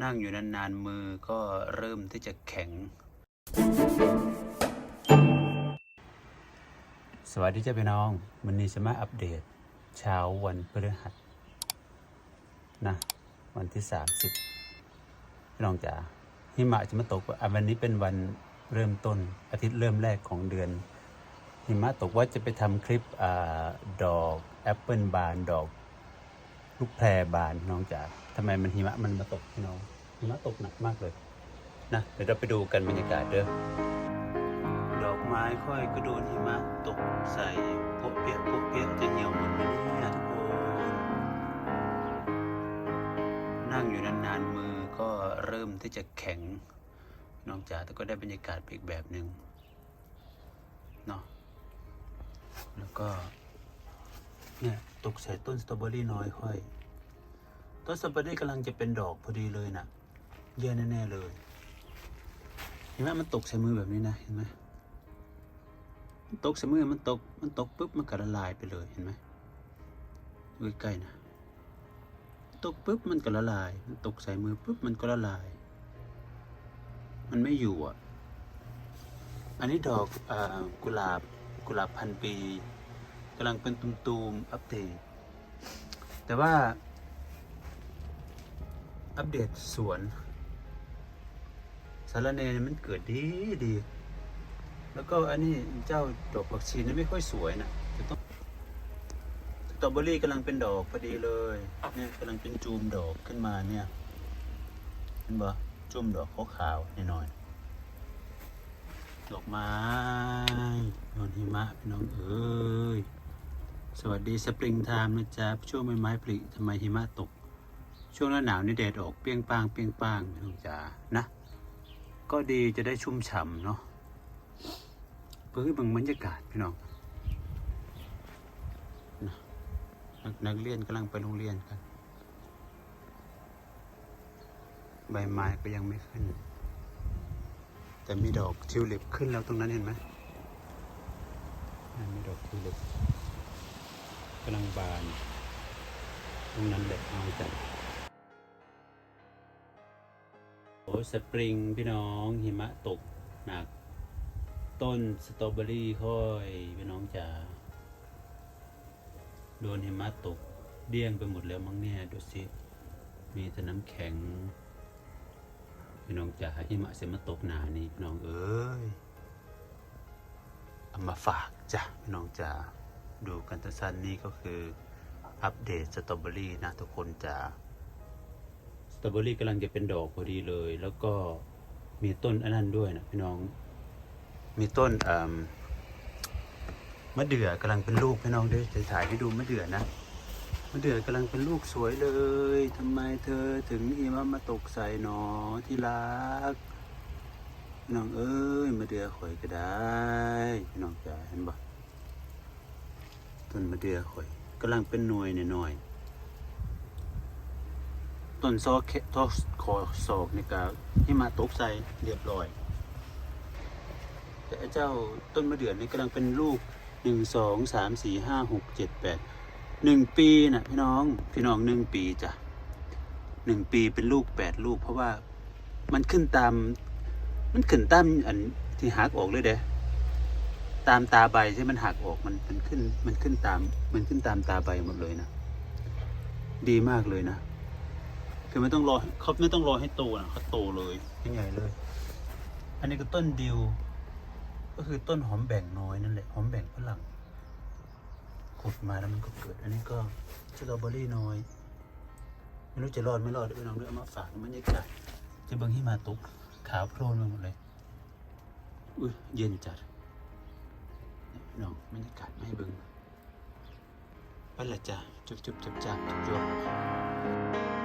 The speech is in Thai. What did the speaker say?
นั่งอยู่นานๆมือก็เริ่มที่จะแข็ง สวัสดีเจ้าพี่น้องวันนี้จะมาอัปเดต เช้าวันพฤหัสนะวันที่ 30 พี่น้องจ๋าหิมะจะมาตกวันนี้เป็นวันเริ่มต้นอาทิตย์เริ่มแรกของเดือนหิมะตกว่าจะไปทำคลิปอดอกแอปเปิลบานดอก ลูกแพรบานน้องจ๋าทำไมมันหิมะมันมาตกพี่น้องหิมะตกหนักมากเลยนะเดี๋ยวเราไปดูกันบรรยากาศเด้อดอกไม้ค่อยก็โดนหิมะตกใส่โปะเปียกโปะเปียกจะเหี่ยวหมดไหมเนี่ยทุกคนนั่งอยู่นานๆมือก็เริ่มที่จะแข็งน้องจ๋าแต่ก็ได้บรรยากาศอีกแบบหนึ่งเนาะแล้วก็ เนี่ยตกใส่ต้นสตรอเบอรี่น้อยค่อย ต้นสตรอเบอรี่กำลังจะเป็นดอกพอดีเลยนะเยอะแน่ๆเลย เห็นไหมมันตกใส่มือแบบนี้นะเห็นไหมมันตกใส่มือมันตกมันตกปุ๊บมันก็ละลายไปเลยเห็นไหมดูใกล้ๆนะตกปุ๊บมันก็ละลาย มันตกใส่มือปุ๊บมันก็ละลาย มันไม่อยู่อะ อันนี้ดอกอกุหลาบกุหลาบพันปี กำลังเป็นตุมๆอัปเดต แต่ว่า อัปเดตสวนสารเนเนี่ยมันเกิดดีดี แล้วก็อันนี้เจ้าดอกผักชีนี่ไม่ค่อยสวยนะจะต้องสตรอเบอรี่กำลังเป็นดอกพอดีเลย เนี่ยกำลังเป็นจูมดอกขึ้นมาเนี่ยเห็นปะจูมดอกขาวๆหน่อยๆดอกไม้นอนหิมะพี่น้องเอ้ย สวัสดีสปริงไทม์นะจ๊ะช่วงใบไม้ผลิทำไมหิมะตก ช่วงหน้าหนาวนี่แดดออกเปียงปางเปียงปางน้องจ๋านะ ก็ดีจะได้ชุ่มฉ่ำเนาะเพื่อให้บังบรรยากาศพี่น้องนะนักนักเรียนกำลังไปโรงเรียนกัน ใบไม้ก็ยังไม่ขึ้น แต่มีดอกทิวลิปขึ้นแล้วตรงนั้นเห็นไหมมีดอกทิวลิป กำลังบาน ตรงนั้นแหละเอาจัดโอ้สปริงพี่น้องหิมะตกหนัก ต้นสตรอเบอรี่ค่อยพี่น้องจ๋าโดนหิมะตกเดี้ยงไปหมดแล้วมั้งเนี่ยดูสิมีแต่น้ำแข็ง พี่น้องจ๋าหิมะเสมาตกหนานี่พี่น้องเอ้ยเอามาฝากจ้ะพี่น้องจ๋า ดูกันสั้นๆนี่ก็คืออัปเดตสตรอเบอรี่นะทุกคนจะสตรอเบอรี่กำลังจะเป็นดอกพอดีเลย แล้วก็มีต้นอันนั้นด้วยนะพี่น้อง มีต้นเอ่อมะเดื่อกำลังเป็นลูกพี่น้องด้วยจะถ่ายให้ดูมะเดื่อนะมะเดื่อกำลังเป็นลูกสวยเลยทำไมเธอถึงอีมามาตกใส่หนอที่รักพี่น้องเอ้ยมะเดื่อข่อยก็ได้พี่น้องจ๋าเห็นปะ ต้นมะเดื่อข่อยกำลังเป็นหน่วยหน่อยต้นซอกแคทอคอศอกนี่ก็ให้มาตกใส่เรียบร้อย แต่เจ้าต้นมะเดื่อนี่กำลังเป็นลูกหนึ่งสองสามสี่ห้าหกเจ็ดแปดหนึ่งปีน่ะพี่น้องพี่น้องหนึ่งปีจ้ะหนึ่งปีเป็นลูกแปดลูก เพราะว่ามันขึ้นตาม มันขึ้นตามอันที่หักออกเลยเด้ ตามตาใบที่มันหักออกมันมันขึ้น มันขึ้นตาม มันขึ้นตามตาใบหมดเลยนะ ดีมากเลยนะ คือไม่ต้องรอเขาไม่ต้องรอให้โตนะเขาโตเลยใหญ่เลย อันนี้ก็ต้นดิว ก็คือต้นหอมแบ่งน้อยนั่นแหละ หอมแบ่งฝรั่งขุดมาแล้วมันก็เกิด อันนี้ก็สตรอเบอรี่น้อย ไม่รู้จะรอดไม่รอดเดี๋ยวไปลองด้วยเอามาฝากบรรยากาศจะเบิ่งที่มาตุกขาวโพลนไปหมดเลย อุ้ยเย็นจัด พี่น้องบรรยากาศไม่เบึงไปละจ้าจุบจุบจับจับจุบจุบ